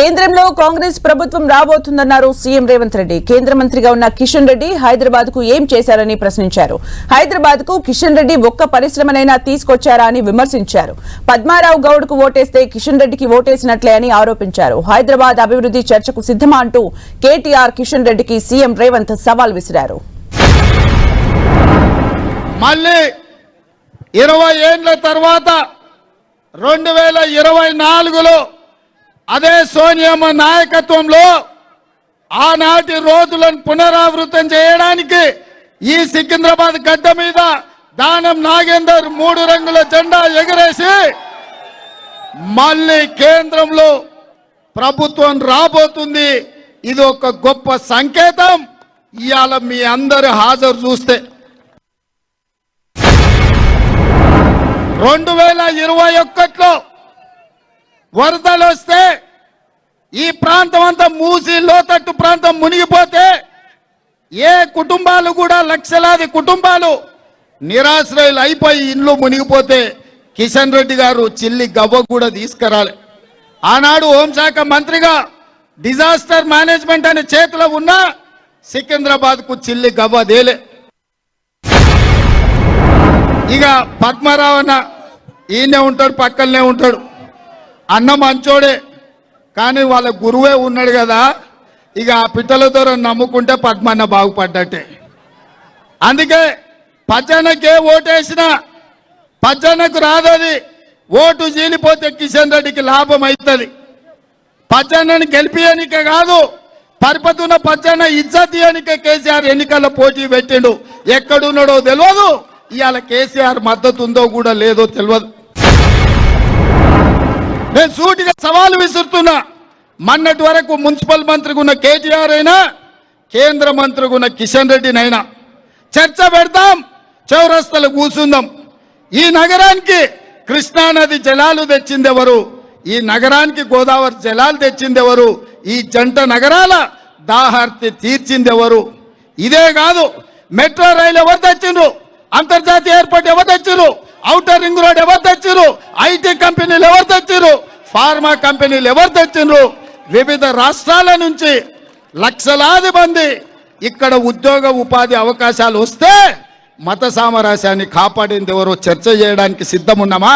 కేంద్రంలో కాంగ్రెస్ ప్రభుత్వం రాబోతుందన్నారు సీఎం రేవంత్ రెడ్డి. కేంద్ర మంత్రిగా ఉన్న కిషన్ రెడ్డి హైదరాబాద్కు ఏం చేశారని ప్రశ్నించారు. హైదరాబాద్కు కిషన్ రెడ్డి ఒక్క పరిశ్రమనైనా తీసుకొచ్చారా అని విమర్శించారు. పద్మారావు గౌడ్కు ఓటేస్తే కిషన్ రెడ్డికి ఓటేసినట్లే అని ఆరోపించారు. హైదరాబాద్ అభివృద్ధి చర్చకు సిద్ధమా అంటూ కేటీఆర్ కిషన్ రెడ్డికి సీఎం రేవంత్ సవాల్ విసిరారు. మళ్ళీ ఇరవై ఏండ్ల తర్వాత రెండు వేల ఇరవై నాలుగులో అదే సోనియమ్మ నాయకత్వంలో ఆనాటి రోజులను పునరావృతం చేయడానికి ఈ సికింద్రాబాద్ గడ్డ మీద దానం నాగేందర్ మూడు రంగుల జెండా ఎగరేసి మళ్ళీ కేంద్రంలో ప్రభుత్వం రాబోతుంది. ఇది ఒక గొప్ప సంకేతం. ఇవాళ మీ అందరి హాజరు చూస్తే. రెండు వేల ఇరవై ఒక్కట్లో వరదలు వస్తే ఈ ప్రాంతం అంతా మూసి లోతట్టు ప్రాంతం మునిగిపోతే ఏ కుటుంబాలు కూడా లక్షలాది కుటుంబాలు నిరాశ్రయులు అయిపోయి ఇండ్లు మునిగిపోతే కిషన్ రెడ్డి గారు చిల్లి గవ్వ కూడా తీసుకురాలి. ఆనాడు హోంశాఖ మంత్రిగా డిజాస్టర్ మేనేజ్మెంట్ అనే చేతిలో ఉన్న సికింద్రాబాద్కు చిల్లి గవ్వ దేలే ఇక పద్మారావు అన్న ఈయనే ఉంటాడు పక్కనే ఉంటాడు. అన్న మంచోడే. కానీ వాళ్ళ గురువే ఉన్నాడు కదా. ఇక ఆ పిట్టలతో నమ్ముకుంటే పద్మన్న బాగుపడ్డట్టే. అందుకే పచ్చన్నకే ఓటేసిన పచ్చన్నకు రాదది. ఓటు చీలిపోతే కిషన్ రెడ్డికి లాభం అవుతుంది పచ్చన్నని గెలిపియనిక కాదు పరిపతున్న పచ్చన్న ఇజ్జత్ అనిక కేసీఆర్ ఎన్నికల్లో పోటీ పెట్టిండు. ఎక్కడున్నాడో తెలియదు ఇవాళ కేసీఆర్ మద్దతు ఉందో కూడా లేదో తెలియదు నేను సూటిగా సవాలు విసురుతున్నా. మొన్నటి వరకు మున్సిపల్ మంత్రిగా ఉన్న కేటీఆర్ అయినా కేంద్ర మంత్రిగా ఉన్న కిషన్ రెడ్డినైనా చర్చ పెడతాం చౌరస్తలు కూసుందాం. ఈ నగరానికి కృష్ణానది జలాలు తెచ్చిందెవరు? ఈ నగరానికి గోదావరి జలాలు తెచ్చిందెవరు? ఈ జంట నగరాల దాహార్తి తీర్చింది ఎవరు ఇదే కాదు మెట్రో రైలు ఎవరు తెచ్చిండ్రు? అంతర్జాతీయ ఎయిర్పోర్ట్ ఎవరు తెచ్చారు ఔటర్ రింగ్ రోడ్ ఎవరు తెచ్చారు ఐటీ కంపెనీలు ఎవరు తెచ్చారు ఫార్మా కంపెనీలు ఎవరు తెచ్చిండ్రు? వివిధ రాష్ట్రాల నుంచి లక్షలాది మంది ఇక్కడ ఉద్యోగ ఉపాధి అవకాశాలు వస్తే మత సామరస్యాన్ని కాపాడింది ఎవరో చర్చ చేయడానికి సిద్ధమున్నామా?